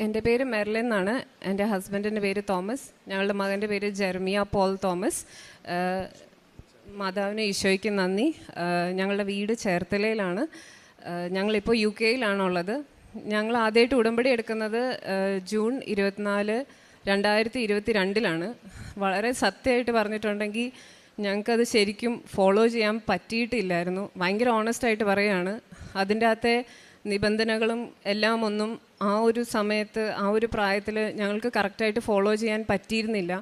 എന്റെ പേര് മെർലിൻ എന്നാണ്. എന്റെ ഹസ്ബൻഡിന്റെ പേര് തോമസ്. ഞങ്ങളുടെ മകന്റെ പേര് ജെർമിയ പോൾ തോമസ്. മാതാവിന് ഈശോയ്ക്ക് നന്ദി. ഞങ്ങളുടെ വീട് ചേർത്തലയിലാണ്. ഞങ്ങളിപ്പോൾ യു കെയിലാണുള്ളത്. ഞങ്ങൾ ആദ്യമായിട്ട് ഉടമ്പടി എടുക്കുന്നത് ജൂൺ ഇരുപത്തിനാല് രണ്ടായിരത്തി ഇരുപത്തി രണ്ടിലാണ് വളരെ സത്യമായിട്ട് പറഞ്ഞിട്ടുണ്ടെങ്കിൽ ഞങ്ങൾക്കത് ശരിക്കും ഫോളോ ചെയ്യാൻ പറ്റിയിട്ടില്ലായിരുന്നു. ഭയങ്കര ഓണസ്റ്റായിട്ട് പറയുകയാണ്. അതിന്റെ അകത്തെ നിബന്ധനകളും എല്ലാം ഒന്നും ആ ഒരു സമയത്ത് ആ ഒരു പ്രായത്തിൽ ഞങ്ങൾക്ക് കറക്റ്റായിട്ട് ഫോളോ ചെയ്യാൻ പറ്റിയിരുന്നില്ല.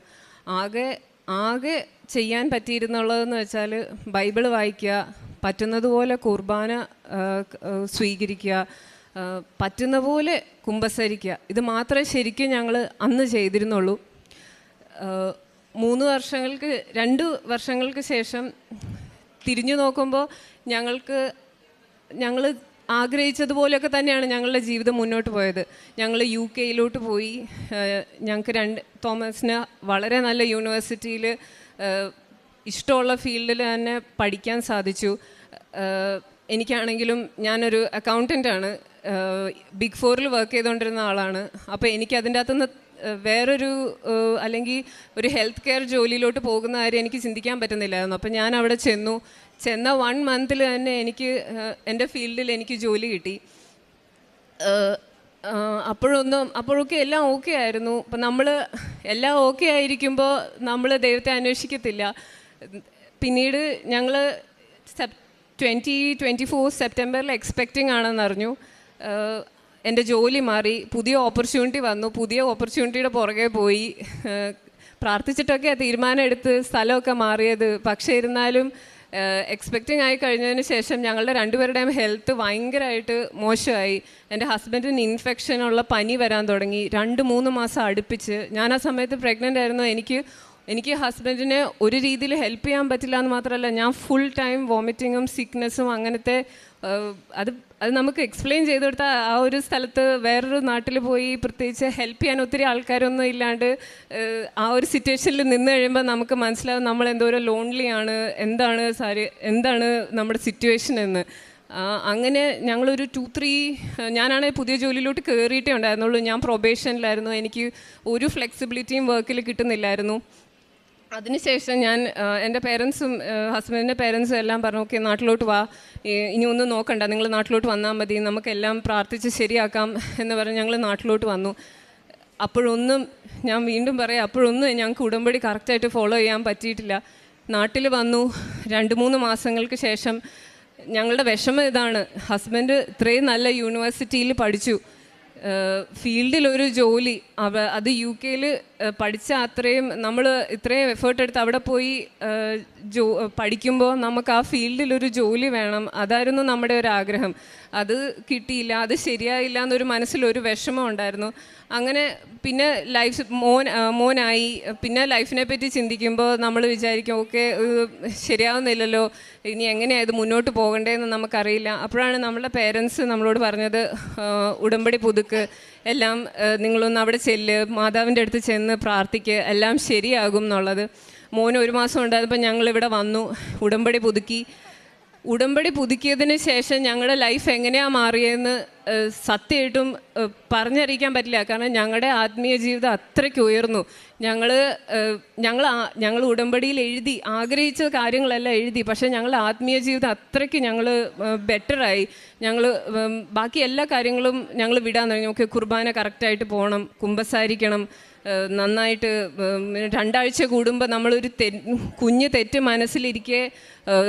ആകെ ആകെ ചെയ്യാൻ പറ്റിയിരുന്നുള്ളതെന്ന് വെച്ചാൽ ബൈബിൾ വായിക്കുക പറ്റുന്നതുപോലെ കുർബാന സ്വീകരിക്കുക പറ്റുന്ന പോലെ കുമ്പസരിക്കുക. ഇത് മാത്രമേ ശരിക്കും ഞങ്ങൾ അന്ന് ചെയ്തിരുന്നുള്ളൂ. മൂന്ന് വർഷങ്ങൾക്ക് രണ്ട് വർഷങ്ങൾക്ക് ശേഷം തിരിഞ്ഞു നോക്കുമ്പോൾ ഞങ്ങൾക്ക് ഞങ്ങൾ ആഗ്രഹിച്ചതുപോലെയൊക്കെ തന്നെയാണ് ഞങ്ങളുടെ ജീവിതം മുന്നോട്ട് പോയത്. ഞങ്ങൾ യു കെയിലോട്ട് പോയി. ഞങ്ങൾക്ക് രണ്ട് തോമസിന് വളരെ നല്ല യൂണിവേഴ്സിറ്റിയിൽ ഇഷ്ടമുള്ള ഫീൽഡിൽ തന്നെ പഠിക്കാൻ സാധിച്ചു. എനിക്കാണെങ്കിലും ഞാനൊരു അക്കൗണ്ടന്റ് ആണ്. ബിഗ് ഫോറിൽ വർക്ക് ചെയ്തുകൊണ്ടിരുന്ന ആളാണ്. അപ്പോൾ എനിക്ക് അതിന്റെ അകത്തുനിന്ന് വേറൊരു അല്ലെങ്കിൽ ഒരു ഹെൽത്ത് കെയർ ജോലിയിലോട്ട് പോകുന്ന കാര്യം എനിക്ക് ചിന്തിക്കാൻ പറ്റുന്നില്ലായിരുന്നു. അപ്പം ഞാൻ അവിടെ ചെന്നു ചെന്ന വൺ മന്തിൽ തന്നെ എനിക്ക് എന്റെ ഫീൽഡിൽ എനിക്ക് ജോലി കിട്ടി. അപ്പോഴൊന്നും അപ്പോഴൊക്കെ എല്ലാം ഓക്കെ ആയിരുന്നു. അപ്പം നമ്മൾ എല്ലാം ഓക്കെ ആയിരിക്കുമ്പോൾ നമ്മൾ ദൈവത്തെ അന്വേഷിക്കത്തില്ല. പിന്നീട് ഞങ്ങൾ സെപ് ട്വന്റി ട്വന്റി ഫോർ സെപ്റ്റംബറിൽ എക്സ്പെക്റ്റിംഗ് ആണെന്ന് അറിഞ്ഞു ഏഹ് എന്റെ ജോലി മാറി പുതിയ ഓപ്പർച്യൂണിറ്റി വന്നു പുതിയ ഓപ്പർച്യൂണിറ്റിയുടെ പുറകെ പോയി. പ്രാർത്ഥിച്ചിട്ടൊക്കെ തീരുമാനം എടുത്ത് സ്ഥലമൊക്കെ മാറിയത്. പക്ഷേ ഇരുന്നാലും എക്സ്പെക്റ്റിംഗ് ആയി കഴിഞ്ഞതിന് ശേഷം ഞങ്ങളുടെ രണ്ടുപേരുടെയും ഹെൽത്ത് ഭയങ്കരമായിട്ട് മോശമായി. എന്റെ ഹസ്ബൻഡിന് ഇൻഫെക്ഷനുള്ള പനി വരാൻ തുടങ്ങി. രണ്ട് മൂന്ന് മാസം അടുപ്പിച്ച്. ഞാൻ ആ സമയത്ത് പ്രഗ്നന്റ് ആയിരുന്നു. എനിക്ക് എനിക്ക് ഹസ്ബൻഡിനെ ഒരു രീതിയിൽ ഹെൽപ്പ് ചെയ്യാൻ പറ്റില്ല എന്ന് മാത്രമല്ല ഞാൻ ഫുൾ ടൈം വോമിറ്റിങ്ങും സിക്നെസ്സും അങ്ങനത്തെ അത് അത് നമുക്ക് എക്സ്പ്ലെയിൻ ചെയ്ത് കൊടുത്താൽ ആ ഒരു സ്ഥലത്ത് വേറൊരു നാട്ടിൽ പോയി പ്രത്യേകിച്ച് ഹെൽപ്പ് ചെയ്യാൻ ഒത്തിരി ആൾക്കാരൊന്നും ഇല്ലാണ്ട് ആ ഒരു സിറ്റുവേഷനിൽ നിന്ന് കഴിയുമ്പോൾ നമുക്ക് മനസ്സിലാവും നമ്മൾ എന്തോരം ലോൺലി ആണ് എന്താണ് സാരി എന്താണ് നമ്മുടെ സിറ്റുവേഷൻ എന്ന്. അങ്ങനെ ഞങ്ങളൊരു ടു ത്രീ ഞാനാണെങ്കിൽ പുതിയ ജോലിയിലോട്ട് കയറിയിട്ടേ ഉണ്ടായിരുന്നുള്ളൂ. ഞാൻ പ്രൊബേഷനിലായിരുന്നു എനിക്ക് ഒരു ഫ്ലെക്സിബിലിറ്റിയും വർക്കിൽ കിട്ടുന്നില്ലായിരുന്നു. അതിനുശേഷം ഞാൻ എന്റെ പേരൻസും ഹസ്ബൻഡിന്റെ പേരൻസും എല്ലാം പറഞ്ഞു ഓക്കെ നാട്ടിലോട്ട് വാ. ഇനി ഒന്നും നോക്കണ്ട. നിങ്ങൾ നാട്ടിലോട്ട് വന്നാൽ മതി. നമുക്കെല്ലാം പ്രാർത്ഥിച്ച് ശരിയാക്കാം. എന്ന് പറഞ്ഞ് ഞങ്ങൾ നാട്ടിലോട്ട് വന്നു. അപ്പോഴൊന്നും ഞാൻ വീണ്ടും പറയാം അപ്പോഴൊന്നും ഞങ്ങൾക്ക് ഉടമ്പടി കറക്റ്റായിട്ട് ഫോളോ ചെയ്യാൻ പറ്റിയിട്ടില്ല. നാട്ടിൽ വന്നു. രണ്ട് മൂന്ന് മാസങ്ങൾക്ക് ശേഷം ഞങ്ങളുടെ വിഷമം ഇതാണ്. ഹസ്ബൻഡ് ഇത്രയും നല്ല യൂണിവേഴ്സിറ്റിയിൽ പഠിച്ചു. ഫീൽഡിൽ ഒരു ജോലി. അത് യു കെയിൽ പഠിച്ച അത്രയും നമ്മൾ ഇത്രയും എഫേർട്ട് എടുത്ത് അവിടെ പോയി ജോ പഠിക്കുമ്പോൾ നമുക്ക് ആ ഫീൽഡിൽ ഒരു ജോലി വേണം. അതായിരുന്നു നമ്മുടെ ഒരു ആഗ്രഹം. അത് കിട്ടിയില്ല അത് ശരിയായില്ല എന്നൊരു മനസ്സിലൊരു വിഷമം ഉണ്ടായിരുന്നു. അങ്ങനെ പിന്നെ ലൈഫ് മോൻ മോനായി. പിന്നെ ലൈഫിനെ പറ്റി ചിന്തിക്കുമ്പോൾ നമ്മൾ വിചാരിക്കും ഓക്കെ ശരിയാവുന്നില്ലല്ലോ. ഇനി എങ്ങനെയാണ് ഇത് മുന്നോട്ട് പോകണ്ടേന്ന് നമുക്കറിയില്ല. അപ്പോഴാണ് നമ്മുടെ പേരൻസ് നമ്മളോട് പറഞ്ഞത് ഉടമ്പടി പുതുക്ക്. എല്ലാം നിങ്ങളൊന്ന് അവിടെ ചെല്ല്. മാതാവിന്റെ അടുത്ത് ചെന്ന് പ്രാർത്ഥിക്ക്. എല്ലാം ശരിയാകും എന്നുള്ളത്. മോന് ഒരു മാസം ഉണ്ടായപ്പോൾ ഞങ്ങളിവിടെ വന്നു ഉടമ്പടി പുതുക്കി. ഉടമ്പടി പുതുക്കിയതിന് ശേഷം ഞങ്ങളുടെ ലൈഫ് എങ്ങനെയാണ് മാറിയതെന്ന് സത്യമായിട്ടും പറഞ്ഞറിയിക്കാൻ പറ്റില്ല. കാരണം ഞങ്ങളുടെ ആത്മീയ ജീവിതം അത്രയ്ക്ക് ഉയർന്നു. ഞങ്ങൾ ഞങ്ങൾ ഞങ്ങൾ ഉടമ്പടിയിൽ എഴുതി ആഗ്രഹിച്ച കാര്യങ്ങളെല്ലാം എഴുതി. പക്ഷേ ഞങ്ങളുടെ ആത്മീയ ജീവിതം അത്രയ്ക്ക് ഞങ്ങൾ ബെറ്ററായി ഞങ്ങൾ ബാക്കി എല്ലാ കാര്യങ്ങളും ഞങ്ങൾ വിടാൻ തുടങ്ങി. ഓക്കെ കുർബാന കറക്റ്റായിട്ട് പോകണം കുമ്പസാരിക്കണം. നന്നായിട്ട് രണ്ടാഴ്ച കൂടുമ്പോൾ നമ്മളൊരു തെ കുഞ്ഞ് തെറ്റ് മനസ്സിലിരിക്കെ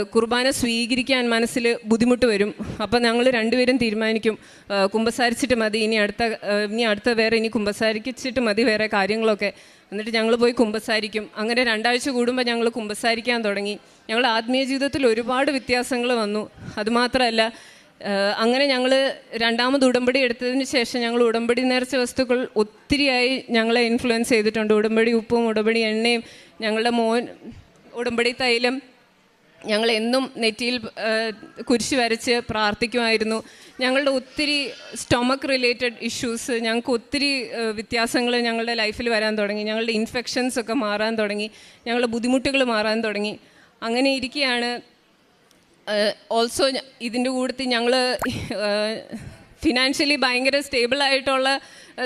കുർബാന സ്വീകരിക്കാൻ മനസ്സിൽ ബുദ്ധിമുട്ട് വരും. അപ്പോൾ ഞങ്ങൾ രണ്ടുപേരും തീരുമാനിക്കും കുമ്പസാരിച്ചിട്ട് മതി ഇനി അടുത്ത ഇനി അടുത്ത വേറെ ഇനി കുമ്പസാരിച്ചിട്ട് മതി വേറെ കാര്യങ്ങളൊക്കെ. എന്നിട്ട് ഞങ്ങൾ പോയി കുമ്പസാരിക്കും. അങ്ങനെ രണ്ടാഴ്ച കൂടുമ്പോൾ ഞങ്ങൾ കുമ്പസാരിക്കാൻ തുടങ്ങി. ഞങ്ങൾ ആത്മീയ ജീവിതത്തിൽ ഒരുപാട് വ്യത്യാസങ്ങൾ വന്നു. അതുമാത്രമല്ല അങ്ങനെ ഞങ്ങൾ രണ്ടാമത് ഉടമ്പടി എടുത്തതിന് ശേഷം ഞങ്ങൾ ഉടമ്പടി നേർച്ച വസ്തുക്കൾ ഒത്തിരിയായി ഞങ്ങളെ ഇൻഫ്ലുവൻസ് ചെയ്തിട്ടുണ്ട്. ഉടമ്പടി ഉപ്പും ഉടമ്പടി എണ്ണയും ഞങ്ങളുടെ മോൻ ഉടമ്പടി തൈലം ഞങ്ങൾ എന്നും നെറ്റിയിൽ കുരിശി വരച്ച് പ്രാർത്ഥിക്കുമായിരുന്നു. ഞങ്ങളുടെ ഒത്തിരി സ്റ്റൊമക്ക് റിലേറ്റഡ് ഇഷ്യൂസ് ഞങ്ങൾക്ക് ഒത്തിരി വ്യത്യാസങ്ങൾ ഞങ്ങളുടെ ലൈഫിൽ വരാൻ തുടങ്ങി. ഞങ്ങളുടെ ഇൻഫെക്ഷൻസ് ഒക്കെ മാറാൻ തുടങ്ങി. ഞങ്ങളുടെ ബുദ്ധിമുട്ടുകൾ മാറാൻ തുടങ്ങി. അങ്ങനെ ഇരിക്കുകയാണ് ഓൾസോ ഇതിന്റെ കൂട്ടത്തിൽ ഞങ്ങൾ ഫിനാൻഷ്യലി ഭയങ്കര സ്റ്റേബിളായിട്ടുള്ള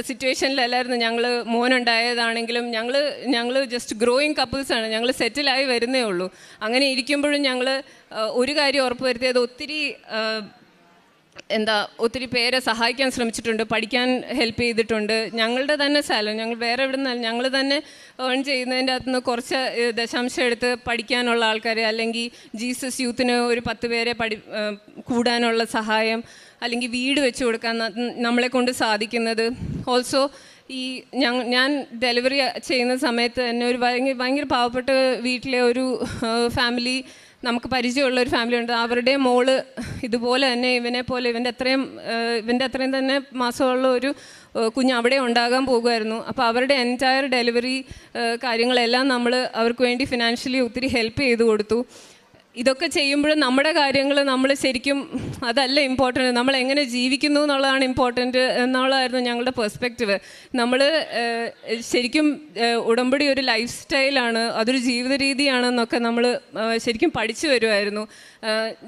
സിറ്റുവേഷനിലല്ലായിരുന്നു ഞങ്ങൾ മോനുണ്ടായതാണെങ്കിലും ഞങ്ങൾ ഞങ്ങൾ ജസ്റ്റ് ഗ്രോയിങ് കപ്പിൾസാണ് ഞങ്ങൾ സെറ്റിലായി വരുന്നേ ഉള്ളൂ. അങ്ങനെ ഇരിക്കുമ്പോഴും ഞങ്ങൾ ഒരു കാര്യം ഉറപ്പുവരുത്തിയത് ഒത്തിരി എന്താ ഒത്തിരി പേരെ സഹായിക്കാൻ ശ്രമിച്ചിട്ടുണ്ട് പഠിക്കാൻ ഹെൽപ്പ് ചെയ്തിട്ടുണ്ട്. ഞങ്ങളുടെ തന്നെ സാലറി ഞങ്ങൾ വേറെ എവിടെ നിന്നല്ല ഞങ്ങൾ തന്നെ ഏൺ ചെയ്യുന്നതിന്റെ അകത്ത് നിന്ന് കുറച്ച് ദശാംശം എടുത്ത് പഠിക്കാനുള്ള ആൾക്കാർ അല്ലെങ്കിൽ ജീസസ് യൂത്തിന് ഒരു പത്ത് പേരെ പഠി കൂടാനുള്ള സഹായം അല്ലെങ്കിൽ വീട് വെച്ച് കൊടുക്കാൻ നമ്മളെ കൊണ്ട് സാധിക്കുന്നത്. ഓൾസോ ഈ ഞാൻ ഡെലിവറി ചെയ്യുന്ന സമയത്ത് തന്നെ ഒരു ഭയങ്കര ഭയങ്കര പാവപ്പെട്ട വീട്ടിലെ ഒരു ഫാമിലി നമുക്ക് പരിചയമുള്ള ഒരു ഫാമിലി ഉണ്ട്. അവരുടെ മോൾ ഇതുപോലെ തന്നെ ഇവനെ പോലെ ഇവന്റെ അത്രയും ഇവന്റെ അത്രയും തന്നെ മാസമുള്ള ഒരു കുഞ്ഞ് അവിടെ ഉണ്ടാകാൻ പോകുമായിരുന്നു. അപ്പോൾ അവരുടെ എന്റയർ ഡെലിവറി കാര്യങ്ങളെല്ലാം നമ്മൾ അവർക്ക് വേണ്ടി ഫിനാൻഷ്യലി ഒത്തിരി ഹെൽപ്പ് ചെയ്ത് കൊടുത്തു. ഇതൊക്കെ ചെയ്യുമ്പോഴും നമ്മുടെ കാര്യങ്ങൾ നമ്മൾ ശരിക്കും അതല്ല ഇമ്പോർട്ടന്റ് നമ്മൾ എങ്ങനെ ജീവിക്കുന്നു എന്നുള്ളതാണ് ഇമ്പോർട്ടന്റ് എന്നുള്ളതായിരുന്നു ഞങ്ങളുടെ പെർസ്പെക്റ്റീവ് നമ്മൾ ശരിക്കും ഉടമ്പടി ഒരു ലൈഫ് സ്റ്റൈലാണ് അതൊരു ജീവിത രീതിയാണെന്നൊക്കെ നമ്മൾ ശരിക്കും പഠിച്ചു വരുമായിരുന്നു.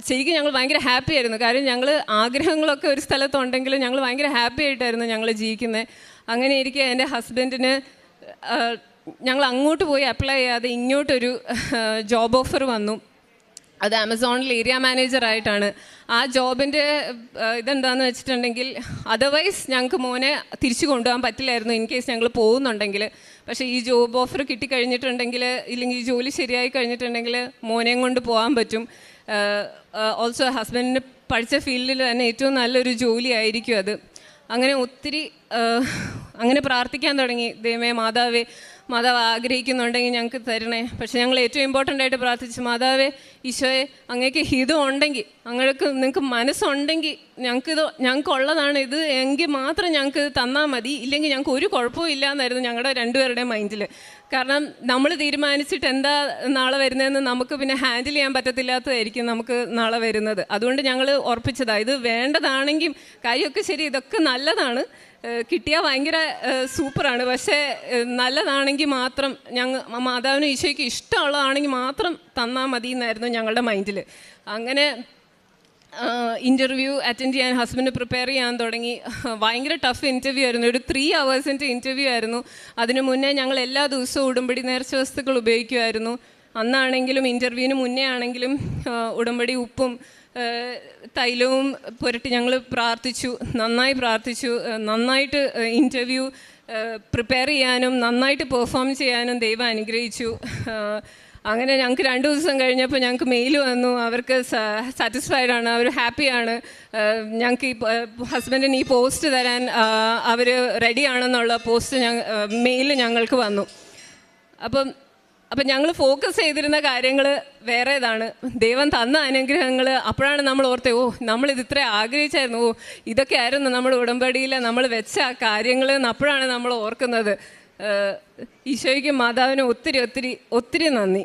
ശരിക്കും ഞങ്ങൾ ഭയങ്കര ഹാപ്പി ആയിരുന്നു. കാര്യം ഞങ്ങൾ ആഗ്രഹങ്ങളൊക്കെ ഒരു സ്ഥലത്തുണ്ടെങ്കിലും ഞങ്ങൾ ഭയങ്കര ഹാപ്പി ആയിട്ടായിരുന്നു ഞങ്ങൾ ജീവിക്കുന്നത്. അങ്ങനെ ഇരിക്കെ എന്റെ ഹസ്ബൻഡിന് ഞങ്ങൾ അങ്ങോട്ട് പോയി അപ്ലൈ ചെയ്യാതെ ഇങ്ങോട്ടൊരു ജോബ് ഓഫർ വന്നു. അത് ആമസോണിൽ ഏരിയ മാനേജർ ആയിട്ടാണ്. ആ ജോബിന്റെ ഇതെന്താണെന്ന് വെച്ചിട്ടുണ്ടെങ്കിൽ അതർവൈസ് ഞങ്ങൾക്ക് മോനെ തിരിച്ചു കൊണ്ടുപോകാൻ പറ്റില്ലായിരുന്നു ഇൻ കേസ് ഞങ്ങൾ പോകുന്നുണ്ടെങ്കിൽ പക്ഷേ ഈ ജോബ് ഓഫർ കിട്ടിക്കഴിഞ്ഞിട്ടുണ്ടെങ്കിൽ ഇല്ലെങ്കിൽ ഈ ജോലി ശരിയായി കഴിഞ്ഞിട്ടുണ്ടെങ്കിൽ മോനെയും കൊണ്ട് പോകാൻ പറ്റും. ഓൾസോ ഹസ്ബൻഡിന് പഠിച്ച ഫീൽഡിൽ തന്നെ ഏറ്റവും നല്ലൊരു ജോലി ആയിരിക്കും അത്. അങ്ങനെ ഒത്തിരി അങ്ങനെ പ്രാർത്ഥിക്കാൻ തുടങ്ങി. ദൈവമേ മാതാവേ മാതാവ് ആഗ്രഹിക്കുന്നുണ്ടെങ്കിൽ ഞങ്ങൾക്ക് തരണേ. പക്ഷെ ഞങ്ങൾ ഏറ്റവും ഇമ്പോർട്ടന്റ് ആയിട്ട് പ്രാർത്ഥിച്ചു മാതാവേ ഈശോയെ അങ്ങേക്ക് ഹിതം ഉണ്ടെങ്കിൽ അങ്ങൾക്ക് നിങ്ങൾക്ക് മനസ്സുണ്ടെങ്കിൽ ഞങ്ങൾക്ക് ഇത് ഞങ്ങൾക്കുള്ളതാണ് ഇത്. എങ്കിൽ മാത്രം ഞങ്ങൾക്ക് തന്നാൽ മതി. ഇല്ലെങ്കിൽ ഞങ്ങൾക്ക് ഒരു കുഴപ്പവും ഇല്ല എന്നായിരുന്നു ഞങ്ങളുടെ രണ്ടുപേരുടെയും മൈൻഡിൽ കാരണം നമ്മൾ തീരുമാനിച്ചിട്ട് എന്താ നാളെ വരുന്നതെന്ന് നമുക്ക് പിന്നെ ഹാൻഡിൽ ചെയ്യാൻ പറ്റത്തില്ലാത്തതായിരിക്കും നമുക്ക് നാളെ വരുന്നത്. അതുകൊണ്ട് ഞങ്ങൾ ഉറപ്പിച്ചതാണ് ഇത് വേണ്ടതാണെങ്കിൽ കാര്യമൊക്കെ ശരി ഇതൊക്കെ നല്ലതാണ്. കിട്ടിയാൽ ഭയങ്കര സൂപ്പറാണ്. പക്ഷേ നല്ലതാണെങ്കിൽ മാത്രം ഞങ്ങൾ മാതാവിനും ഈശോയ്ക്ക് ഇഷ്ടമുള്ളതാണെങ്കിൽ മാത്രം തന്നാൽ മതി എന്നായിരുന്നു ഞങ്ങളുടെ മൈൻഡിൽ. അങ്ങനെ ഇന്റർവ്യൂ അറ്റൻഡ് ചെയ്യാൻ ഹസ്ബൻഡ് പ്രിപ്പയർ ചെയ്യാൻ തുടങ്ങി. ഭയങ്കര ടഫ് ഇന്റർവ്യൂ ആയിരുന്നു. ഒരു ത്രീ അവേഴ്സിന്റെ ഇന്റർവ്യൂ ആയിരുന്നു. അതിന് മുന്നേ ഞങ്ങൾ എല്ലാ ദിവസവും ഉടുമ്പടി നേർച്ച വസ്തുക്കൾ ഉപയോഗിക്കുമായിരുന്നു. അന്നാണെങ്കിലും ഇന്റർവ്യൂവിന് മുന്നേ ആണെങ്കിലും ഉടമ്പടി ഉപ്പും തൈലവും പുരട്ടി ഞങ്ങൾ പ്രാർത്ഥിച്ചു നന്നായി പ്രാർത്ഥിച്ചു. നന്നായിട്ട് ഇന്റർവ്യൂ പ്രിപ്പയർ ചെയ്യാനും നന്നായിട്ട് പെർഫോം ചെയ്യാനും ദൈവം അനുഗ്രഹിച്ചു. അങ്ങനെ ഞങ്ങൾക്ക് രണ്ട് ദിവസം കഴിഞ്ഞപ്പോൾ ഞങ്ങൾക്ക് മെയിൽ വന്നു. അവർക്ക് സാറ്റിസ്ഫൈഡ് ആണ് അവർ ഹാപ്പിയാണ് ഞങ്ങൾക്ക് ഈ ഹസ്ബൻഡിന് ഈ പോസ്റ്റ് തരാൻ അവർ റെഡിയാണെന്നുള്ള പോസ്റ്റ് മെയിൽ ഞങ്ങൾക്ക് വന്നു. അപ്പം അപ്പം ഞങ്ങൾ ഫോക്കസ് ചെയ്തിരുന്ന കാര്യങ്ങൾ വേറെ ഇതാണ് ദൈവം തന്ന അനുഗ്രഹങ്ങൾ അപ്പോഴാണ് നമ്മൾ ഓർത്തേ ഓ നമ്മളിത് ഇത്ര ആഗ്രഹിച്ചായിരുന്നു. ഓ ഇതൊക്കെ ആയിരുന്നു നമ്മൾ ഉടമ്പടിയിൽ നമ്മൾ വെച്ച ആ കാര്യങ്ങൾ അപ്പോഴാണ് നമ്മൾ ഓർക്കുന്നത്. ഈശോയ്ക്കും മാതാവിനും ഒത്തിരി ഒത്തിരി ഒത്തിരി നന്ദി.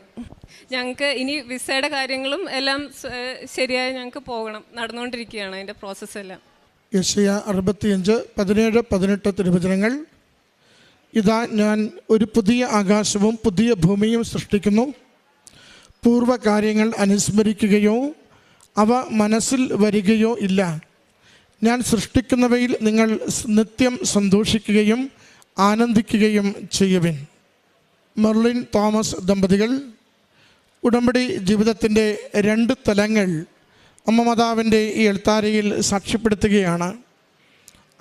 ഞങ്ങൾക്ക് ഇനി വിസയുടെ കാര്യങ്ങളും എല്ലാം ശരിയായി ഞങ്ങൾക്ക് പോകണം. നടന്നുകൊണ്ടിരിക്കുകയാണ് അതിന്റെ പ്രോസസ്സെല്ലാം യശയ അറുപത്തിയഞ്ച് പതിനേഴ് പതിനെട്ട് തിരുവചനങ്ങൾ. ഇതാ ഞാൻ ഒരു പുതിയ ആകാശവും പുതിയ ഭൂമിയും സൃഷ്ടിക്കുന്നു. പൂർവകാര്യങ്ങൾ അനുസ്മരിക്കുകയോ അവ മനസ്സിൽ വരികയോ ഇല്ല. ഞാൻ സൃഷ്ടിക്കുന്നവയിൽ നിങ്ങൾ നിത്യം സന്തോഷിക്കുകയും ആനന്ദിക്കുകയും ചെയ്യുവിൻ. മെർലിൻ തോമസ് ദമ്പതികൾ ഉടമ്പടി ജീവിതത്തിന്റെ രണ്ട് തലങ്ങൾ അമ്മ മാതാവിന്റെ ഈ എഴുത്താരയിൽ സാക്ഷ്യപ്പെടുത്തുകയാണ്.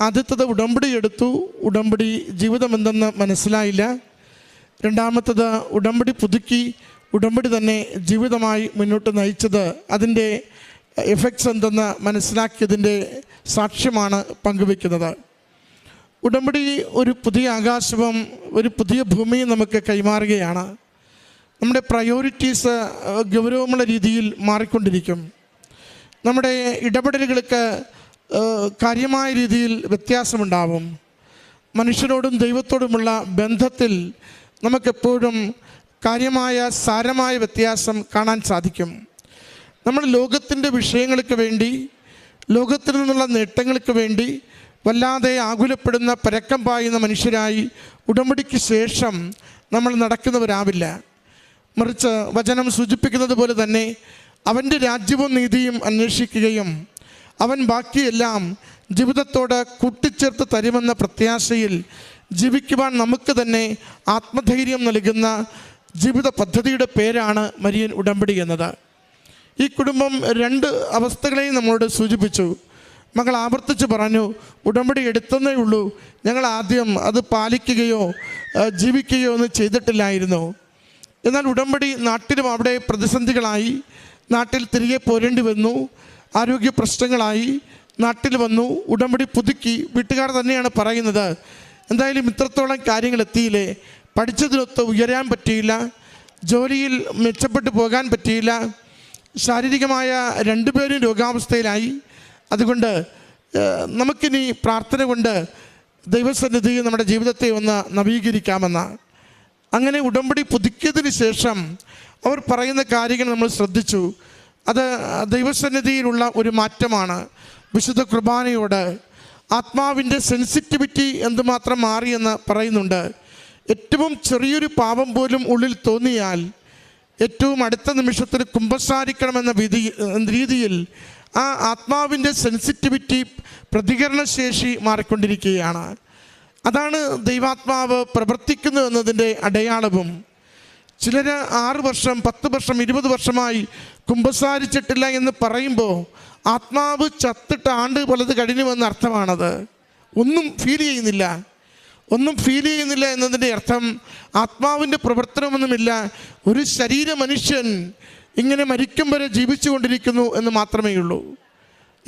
ആദ്യത്തത് ഉടമ്പടി എടുത്തു. ഉടമ്പടി ജീവിതമെന്തെന്ന് മനസ്സിലായില്ല. രണ്ടാമത്തത് ഉടമ്പടി പുതുക്കി. ഉടമ്പടി തന്നെ ജീവിതമായി മുന്നോട്ട് നയിച്ചത് അതിന്റെ എഫക്ട്സ് എന്തെന്ന് മനസ്സിലാക്കിയതിന്റെ സാക്ഷ്യമാണ് പങ്കുവെക്കുന്നത് ഉടമ്പടി ഒരു പുതിയ ആകാശവും ഒരു പുതിയ ഭൂമിയും നമുക്ക് കൈമാറുകയാണ്. നമ്മുടെ പ്രയോറിറ്റീസ് ഗൗരവമുള്ള രീതിയിൽ മാറിക്കൊണ്ടിരിക്കും. നമ്മുടെ ഇടപെടലുകൾക്ക് കാര്യമായ രീതിയിൽ വ്യത്യാസമുണ്ടാവും. മനുഷ്യരോടും ദൈവത്തോടുമുള്ള ബന്ധത്തിൽ നമുക്കെപ്പോഴും കാര്യമായ സാരമായ വ്യത്യാസം കാണാൻ സാധിക്കും. നമ്മൾ ലോകത്തിന്റെ വിഷയങ്ങൾക്ക് വേണ്ടി ലോകത്തിൽ നിന്നുള്ള നേട്ടങ്ങൾക്ക് വേണ്ടി വല്ലാതെ ആകുലപ്പെടുന്ന പരക്കം പായുന്ന മനുഷ്യരായി ഉടമ്പടിക്ക് ശേഷം നമ്മൾ നടക്കുന്നവരാവില്ല. മറിച്ച് വചനം സൂചിപ്പിക്കുന്നത് പോലെ തന്നെ അവന്റെ രാജ്യവും നീതിയും അന്വേഷിക്കുകയും അവൻ ബാക്കിയെല്ലാം ജീവിതത്തോട് കൂട്ടിച്ചേർത്ത് തരുമെന്ന പ്രത്യാശയിൽ ജീവിക്കുവാൻ നമുക്ക് തന്നെ ആത്മധൈര്യം നൽകുന്ന ജീവിത പദ്ധതിയുടെ പേരാണ് മരിയൻ ഉടമ്പടി എന്നത്. ഈ കുടുംബം രണ്ട് അവസ്ഥകളെയും നമ്മളോട് സൂചിപ്പിച്ചു. മകൾ ആവർത്തിച്ച് പറഞ്ഞു ഉടമ്പടി എടുത്തതേ ഉള്ളൂ. ഞങ്ങൾ ആദ്യം അത് പാലിക്കുകയോ ജീവിക്കുകയോ ഒന്നും ചെയ്തിട്ടില്ലായിരുന്നു. എന്നാൽ ഉടമ്പടി നാട്ടിലും അവിടെ പ്രതിസന്ധികളായി. നാട്ടിൽ തിരികെ പോരേണ്ടി വന്നു. ആരോഗ്യ പ്രശ്നങ്ങളായി നാട്ടിൽ വന്നു ഉടമ്പടി പുതുക്കി വീട്ടുകാർ തന്നെയാണ് പറയുന്നത്. എന്തായാലും ഇത്രത്തോളം കാര്യങ്ങൾ എത്തിയില്ലേ? പഠിച്ചതിനൊത്ത് ഉയരാൻ പറ്റിയില്ല. ജോലിയിൽ മെച്ചപ്പെട്ടു പോകാൻ പറ്റിയില്ല. ശാരീരികമായ രണ്ടുപേരും രോഗാവസ്ഥയിലായി. അതുകൊണ്ട് നമുക്കിനി പ്രാർത്ഥന കൊണ്ട് ദൈവസന്നിധി നമ്മുടെ ജീവിതത്തെ ഒന്ന് നവീകരിക്കാമെന്ന. അങ്ങനെ ഉടമ്പടി പുതുക്കിയതിന് ശേഷം അവർ പറയുന്ന കാര്യങ്ങൾ നമ്മൾ ശ്രദ്ധിച്ചു. അത് ദൈവസന്നിധിയിലുള്ള ഒരു മാറ്റമാണ്. വിശുദ്ധ കുർബാനയോട് ആത്മാവിന്റെ സെൻസിറ്റിവിറ്റി എന്തുമാത്രം മാറിയെന്ന് പറയുന്നുണ്ട്. ഏറ്റവും ചെറിയൊരു പാപം പോലും ഉള്ളിൽ തോന്നിയാൽ ഏറ്റവും അടുത്ത നിമിഷത്തിൽ കുമ്പസാരിക്കണമെന്ന വിധി രീതിയിൽ ആ ആത്മാവിന്റെ സെൻസിറ്റിവിറ്റി പ്രതികരണശേഷി മാറിക്കൊണ്ടിരിക്കുകയാണ്. അതാണ് ദൈവാത്മാവ് പ്രവർത്തിക്കുന്നു എന്നതിന്റെ അടയാളവും. ചിലർ ആറ് വർഷം പത്ത് വർഷം ഇരുപത് വർഷമായി കുമ്പസാരിച്ചിട്ടില്ല എന്ന് പറയുമ്പോൾ ആത്മാവ് ചത്തിട്ട് ആണ്ട് പലത് കഴിഞ്ഞുവെന്ന അർത്ഥമാണത്. ഒന്നും ഫീൽ ചെയ്യുന്നില്ല. ഒന്നും ഫീൽ ചെയ്യുന്നില്ല എന്നതിന്റെ അർത്ഥം ആത്മാവിന്റെ പ്രവർത്തനമൊന്നുമില്ല. ഒരു ശരീര മനുഷ്യൻ ഇങ്ങനെ മരിക്കും വരെ ജീവിച്ചു കൊണ്ടിരിക്കുന്നു എന്ന് മാത്രമേ ഉള്ളൂ.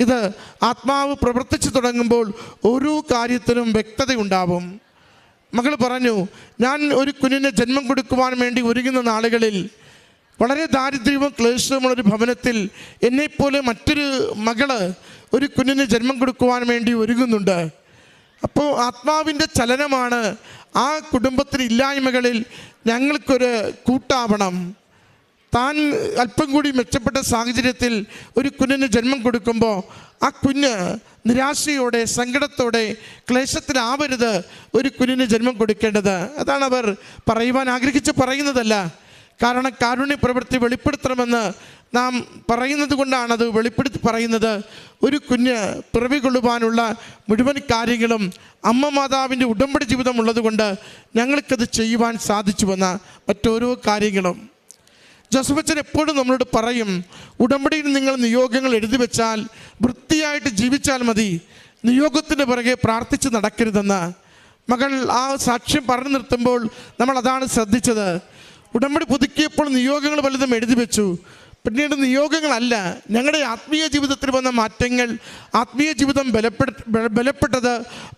ഇത് ആത്മാവ് പ്രവർത്തിച്ചു തുടങ്ങുമ്പോൾ ഓരോ കാര്യത്തിനും വ്യക്തതയുണ്ടാവും. മകൾ പറഞ്ഞു ഞാൻ ഒരു കുഞ്ഞിനെ ജന്മം കൊടുക്കുവാൻ വേണ്ടി ഒരുങ്ങുന്ന നാളുകളിൽ വളരെ ദാരിദ്ര്യവും ക്ലേശവുമുള്ളൊരു ഭവനത്തിൽ എന്നെപ്പോലെ മറ്റൊരു മകൾ ഒരു കുഞ്ഞിന് ജന്മം കൊടുക്കുവാൻ വേണ്ടി ഒരുങ്ങുന്നുണ്ട്. അപ്പോൾ ആത്മാവിന്റെ ചലനമാണ് ആ കുടുംബത്തിന് ഇല്ലായ്മകളിൽ ഞങ്ങൾക്കൊരു കൂട്ടാവണം. താൻ അല്പം കൂടി മെച്ചപ്പെട്ട സാഹചര്യത്തിൽ ഒരു കുഞ്ഞിന് ജന്മം കൊടുക്കുമ്പോൾ ആ കുഞ്ഞ് നിരാശയോടെ സങ്കടത്തോടെ ക്ലേശത്തിലാവരുത് ഒരു കുഞ്ഞിന് ജന്മം കൊടുക്കേണ്ടത്. അതാണ് അവർ പറയുവാൻ ആഗ്രഹിച്ച് പറയുന്നതല്ല. കാരണം കാരുണ്യ പ്രവൃത്തി വെളിപ്പെടുത്തണമെന്ന് നാം പറയുന്നത് കൊണ്ടാണ് അത് വെളിപ്പെടുത്തി പറയുന്നത്. ഒരു കുഞ്ഞ് പിറവി കൊള്ളുവാനുള്ള മുഴുവൻ കാര്യങ്ങളും അമ്മ മാതാവിന്റെ ഉടമ്പടി ജീവിതം ഉള്ളതുകൊണ്ട് ഞങ്ങൾക്കത് ചെയ്യുവാൻ സാധിച്ചുവെന്ന മറ്റോരോ കാര്യങ്ങളും. ജോസഫച്ചൻ എപ്പോഴും നമ്മളോട് പറയും ഉടമ്പടിയിൽ നിങ്ങൾ നിയോഗങ്ങൾ എഴുതി വെച്ചാൽ വൃത്തിയായിട്ട് ജീവിച്ചാൽ മതി. നിയോഗത്തിന്റെ പുറകെ പ്രാർത്ഥിച്ച് നടക്കരുതെന്ന്. മകൾ ആ സാക്ഷ്യം പറഞ്ഞു നിർത്തുമ്പോൾ നമ്മൾ അതാണ് ശ്രദ്ധിച്ചത്. ഉടമ്പടി പുതുക്കിയപ്പോൾ നിയോഗങ്ങൾ പലതും എഴുതി വെച്ചു. പിന്നീട് നിയോഗങ്ങളല്ല ഞങ്ങളുടെ ആത്മീയ ജീവിതത്തിൽ വന്ന മാറ്റങ്ങൾ ആത്മീയ ജീവിതം ബലപ്പെട്ട ബലപ്പെട്ടത്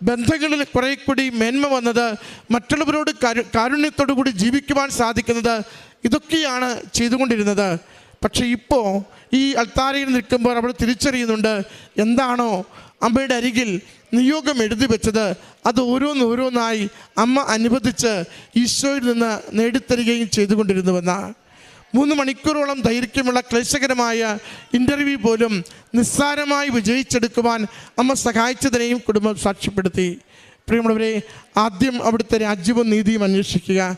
ബന്ധങ്ങളിൽ കുറേ കൂടി മേന്മ വന്നത് മറ്റുള്ളവരോട് കാരു കാരുണ്യത്തോടു കൂടി ജീവിക്കുവാൻ സാധിക്കുന്നത് ഇതൊക്കെയാണ് ചെയ്തുകൊണ്ടിരുന്നത്. പക്ഷേ ഇപ്പോൾ ഈ അൾത്താരയിൽ നിൽക്കുമ്പോൾ അവൾ തിരിച്ചറിയുന്നുണ്ട് എന്താണോ അമ്മയുടെ അരികിൽ നിയോഗം എഴുതി വെച്ചത്. അത് ഓരോന്നോരോന്നായി അമ്മ അനുവദിച്ച് ഈശോയിൽ നിന്ന് നേടിത്തരികയും ചെയ്തുകൊണ്ടിരുന്നുവെന്ന. മൂന്ന് മണിക്കൂറോളം ദൈർഘ്യമുള്ള ക്ലേശകരമായ ഇന്റർവ്യൂ പോലും നിസ്സാരമായി വിജയിച്ചെടുക്കുവാൻ അമ്മ സഹായിച്ചതിനെയും കുടുംബം സാക്ഷ്യപ്പെടുത്തി. പ്രിയമുള്ളവരെ ആദ്യം അവിടുത്തെ രാജ്യവും നീതിയും അന്വേഷിക്കുക.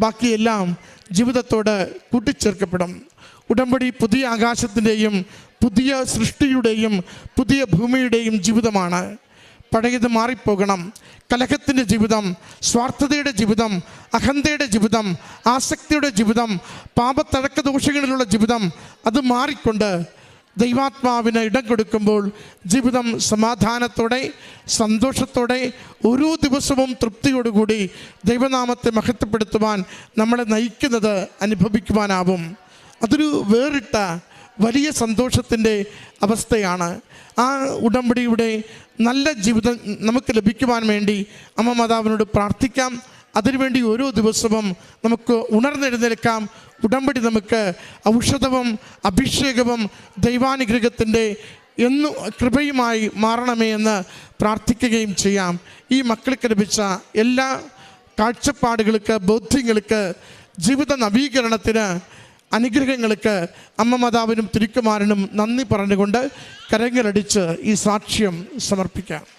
ബാക്കിയെല്ലാം ജീവിതത്തോട് കൂട്ടിച്ചേർക്കപ്പെടും. ഉടമ്പടി പുതിയ ആകാശത്തിന്റെയും പുതിയ സൃഷ്ടിയുടെയും പുതിയ ഭൂമിയുടെയും ജീവിതമാണ്. പഴയത് മാറിപ്പോകണം. കലഹത്തിന്റെ ജീവിതം സ്വാർത്ഥതയുടെ ജീവിതം അഹന്തയുടെ ജീവിതം ആസക്തിയുടെ ജീവിതം പാപത്തഴക്കദോഷങ്ങളിലുള്ള ജീവിതം അത് മാറിക്കൊണ്ട് ദൈവാത്മാവിന് ഇടം കൊടുക്കുമ്പോൾ ജീവിതം സമാധാനത്തോടെ സന്തോഷത്തോടെ ഓരോ ദിവസവും തൃപ്തിയോടുകൂടി ദൈവനാമത്തെ മഹത്വപ്പെടുത്തുവാൻ നമ്മളെ നയിക്കുന്നത് അനുഭവിക്കുവാനാവും. അതൊരു വേറിട്ട വലിയ സന്തോഷത്തിന്റെ അവസ്ഥയാണ്. ആ ഉടമ്പടിയുടെ നല്ല ജീവിതം നമുക്ക് ലഭിക്കുവാൻ വേണ്ടി അമ്മ മാതാവിനോട് പ്രാർത്ഥിക്കാം. അതിനുവേണ്ടി ഓരോ ദിവസവും നമുക്ക് ഉണർന്നെഴുന്നേൽക്കാം. ഉടമ്പടി നമുക്ക് ഔഷധവും അഭിഷേകവും ദൈവാനുഗ്രഹത്തിന്റെ എന്നു കൃപയുമായി മാറണമേ എന്ന് പ്രാർത്ഥിക്കുകയും ചെയ്യാം. ഈ മക്കൾക്ക് ലഭിച്ച എല്ലാ കാഴ്ചപ്പാടുകൾക്ക് ബോധ്യങ്ങൾക്ക് ജീവിത നവീകരണത്തിന് അനുഗ്രഹങ്ങൾക്ക് അമ്മ മാതാവിനും തിരുക്കുമാരനും നന്ദി പറഞ്ഞുകൊണ്ട് കരങ്ങളടിച്ച് ഈ സാക്ഷ്യം സമർപ്പിക്കാം.